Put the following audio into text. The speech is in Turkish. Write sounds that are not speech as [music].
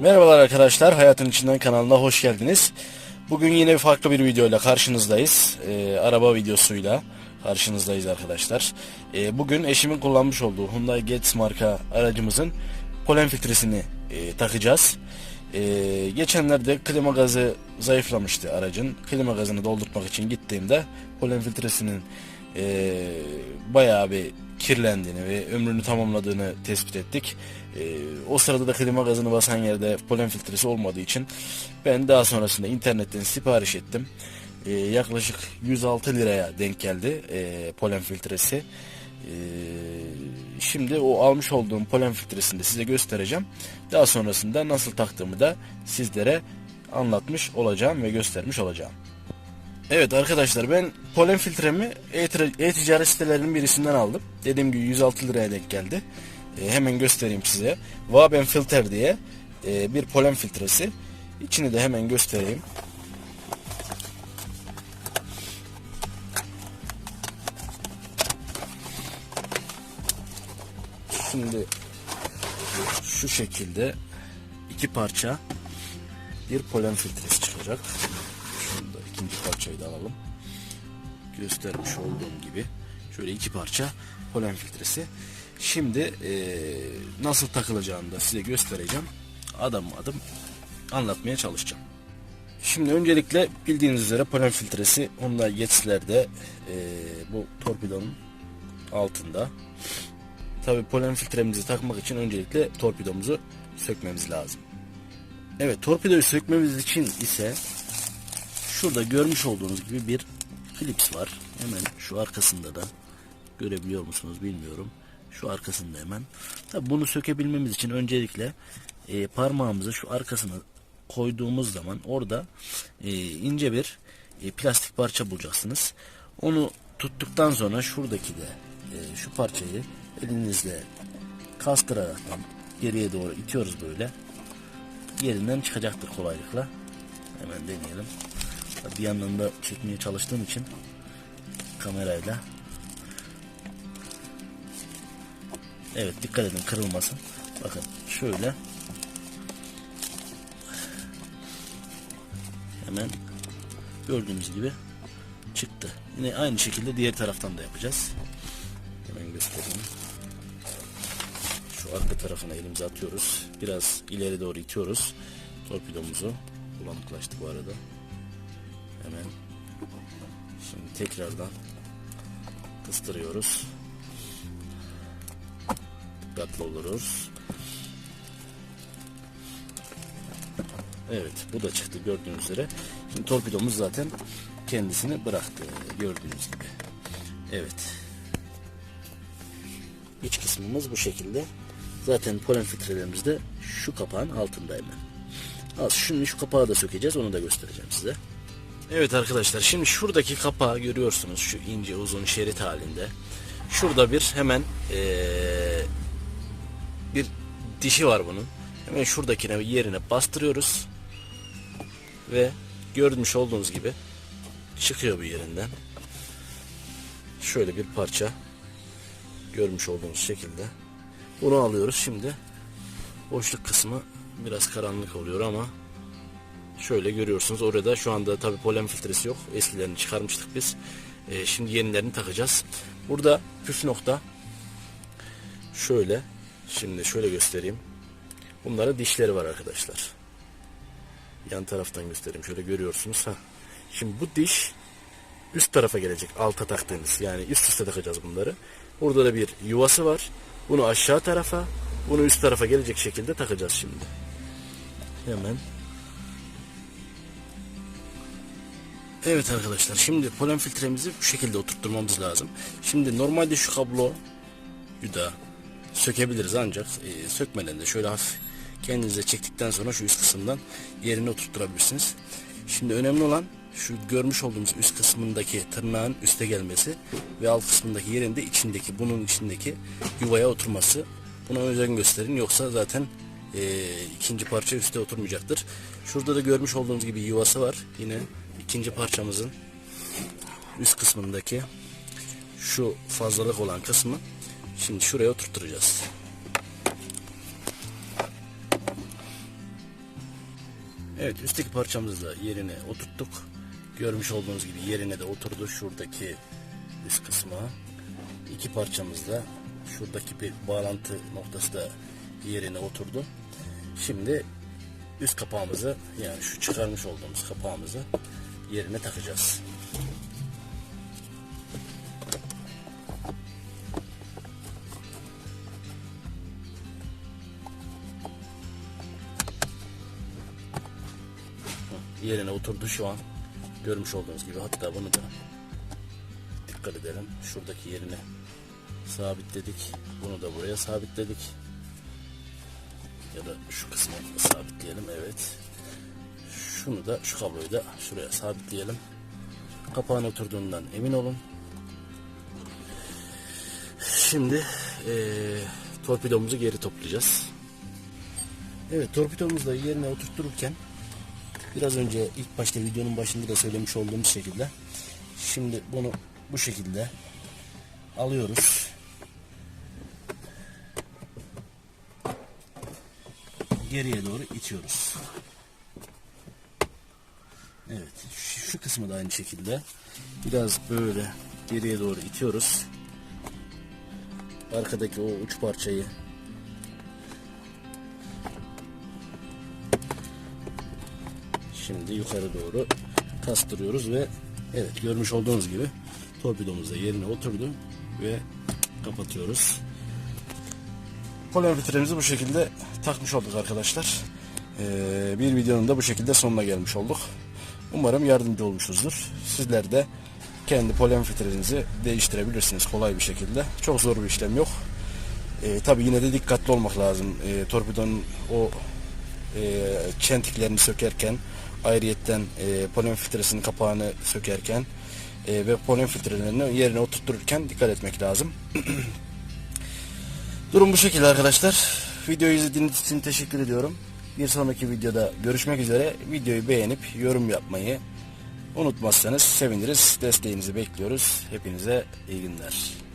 Merhabalar arkadaşlar, Hayatın İçinden kanalına hoş geldiniz. Bugün yine farklı bir videoyla karşınızdayız. Ee, araba videosuyla karşınızdayız arkadaşlar. Ee, bugün eşimin kullanmış olduğu Hyundai Getz marka aracımızın polen filtresini e, takacağız. Ee, geçenlerde klima gazı zayıflamıştı aracın. Klima gazını doldurmak için gittiğimde polen filtresinin e, bayağı bir kirlendiğini ve ömrünü tamamladığını tespit ettik. E, o sırada da klima gazını basan yerde polen filtresi olmadığı için ben daha sonrasında internetten sipariş ettim. E, yaklaşık 106 liraya denk geldi e, polen filtresi. E, şimdi o almış olduğum polen filtresini de size göstereceğim. Daha sonrasında nasıl taktığımı da sizlere anlatmış olacağım ve göstermiş olacağım. Evet arkadaşlar ben polen filtremi e-ticaret sitelerinin birisinden aldım. Dediğim gibi 106 liraya denk geldi. E, hemen göstereyim size. Waben Filter diye e, bir polen filtresi. İçini de hemen göstereyim. Şimdi şu şekilde iki parça bir polen filtresi çıkacak. Parçayı da alalım. Göstermiş olduğum gibi şöyle iki parça polen filtresi. Şimdi eee, nasıl takılacağını da size göstereceğim. Adım adım anlatmaya çalışacağım. Şimdi öncelikle bildiğiniz üzere polen filtresi Honda Getz'lerde eee, bu torpidonun altında. Tabi polen filtremizi takmak için öncelikle torpidomuzu sökmemiz lazım. Evet torpidoyu sökmemiz için ise şurada görmüş olduğunuz gibi bir klips var. Hemen şu arkasında da görebiliyor musunuz bilmiyorum. Şu arkasında hemen. Tabi bunu sökebilmemiz için öncelikle e, parmağımızı şu arkasına koyduğumuz zaman orada e, ince bir e, plastik parça bulacaksınız. Onu tuttuktan sonra şuradaki de e, şu parçayı elinizle kastıraraktan geriye doğru itiyoruz böyle. Yerinden çıkacaktır kolaylıkla. Hemen deneyelim. Bir yandan da çekmeye çalıştığım için kamerayla. Evet dikkat edin kırılmasın. Bakın şöyle. Hemen gördüğünüz gibi çıktı. Yine aynı şekilde diğer taraftan da yapacağız. Hemen göstereyim. Şu arka tarafına elimizi atıyoruz. Biraz ileri doğru itiyoruz. Torpidomuzu. Bulanıklaştı bu arada. Hemen şimdi tekrardan kıstırıyoruz. Dikkatli oluruz. Evet bu da çıktı gördüğünüz üzere. Şimdi torpidomuz zaten kendisini bıraktı gördüğünüz gibi. Evet. İç kısmımız bu şekilde. Zaten polen filtrelerimiz de şu kapağın altında hemen. Az şimdi şu kapağı da sökeceğiz onu da göstereceğim size. Evet arkadaşlar şimdi şuradaki kapağı görüyorsunuz şu ince uzun şerit halinde. Şurada bir hemen ee, bir dişi var bunun. Hemen şuradakine yerine bastırıyoruz. Ve görmüş olduğunuz gibi çıkıyor bu yerinden. Şöyle bir parça görmüş olduğunuz şekilde. Bunu alıyoruz şimdi. Boşluk kısmı biraz karanlık oluyor ama şöyle görüyorsunuz orada şu anda tabi polen filtresi yok. Eskilerini çıkarmıştık biz. Ee, şimdi yenilerini takacağız. Burada püf nokta şöyle şimdi şöyle göstereyim. Bunların dişleri var arkadaşlar. Yan taraftan göstereyim. Şöyle görüyorsunuz. Ha. Şimdi bu diş üst tarafa gelecek. Alta taktığınız. Yani üst üste takacağız bunları. Burada da bir yuvası var. Bunu aşağı tarafa, bunu üst tarafa gelecek şekilde takacağız şimdi. Hemen. Evet arkadaşlar şimdi polen filtremizi bu şekilde oturtturmamız lazım. Şimdi normalde şu kabloyu da sökebiliriz ancak e, sökmeden de şöyle hafif kendinize çektikten sonra şu üst kısımdan yerine oturtturabilirsiniz. Şimdi önemli olan şu görmüş olduğumuz üst kısmındaki tırnağın üste gelmesi ve alt kısmındaki yerinde içindeki bunun içindeki yuvaya oturması. Buna özen gösterin yoksa zaten e, ikinci parça üste oturmayacaktır. Şurada da görmüş olduğunuz gibi yuvası var. Yine ikinci parçamızın üst kısmındaki şu fazlalık olan kısmı şimdi şuraya oturtturacağız. Evet üstteki parçamızı da yerine oturttuk. Görmüş olduğunuz gibi yerine de oturdu şuradaki üst kısma. İki parçamız da şuradaki bir bağlantı noktası da yerine oturdu. Şimdi üst kapağımızı yani şu çıkarmış olduğumuz kapağımızı yerine takacağız. yerine oturdu şu an. Görmüş olduğunuz gibi hatta bunu da dikkat edelim. Şuradaki yerine sabitledik. Bunu da buraya sabitledik. Ya da şu kısmı sabitleyelim. Evet. Şunu da şu kabloyu da şuraya sabitleyelim. Kapağın oturduğundan emin olun. Şimdi eee torpidomuzu geri toplayacağız. Evet torpidomuzu da yerine oturttururken Biraz önce ilk başta videonun başında da söylemiş olduğumuz şekilde. Şimdi bunu bu şekilde alıyoruz. Geriye doğru itiyoruz. Evet. Şu, şu kısmı da aynı şekilde. Biraz böyle geriye doğru itiyoruz. Arkadaki o uç parçayı Şimdi yukarı doğru kastırıyoruz ve evet görmüş olduğunuz gibi torpidomuz da yerine oturdu ve kapatıyoruz. Filtremizi bu şekilde takmış olduk arkadaşlar. Ee, bir videonun da bu şekilde sonuna gelmiş olduk. Umarım yardımcı olmuşuzdur. Sizler de kendi polen filtrenizi değiştirebilirsiniz kolay bir şekilde. Çok zor bir işlem yok. Ee, Tabi yine de dikkatli olmak lazım. Ee, torpidonun o e, çentiklerini sökerken ayrıyetten e, polen filtresinin kapağını sökerken e, ve polen filtrelerini yerine oturttururken dikkat etmek lazım. [clears throat] Durum bu şekilde arkadaşlar. Videoyu izlediğiniz için teşekkür ediyorum. Bir sonraki videoda görüşmek üzere. Videoyu beğenip yorum yapmayı unutmazsanız seviniriz. Desteğinizi bekliyoruz. Hepinize iyi günler.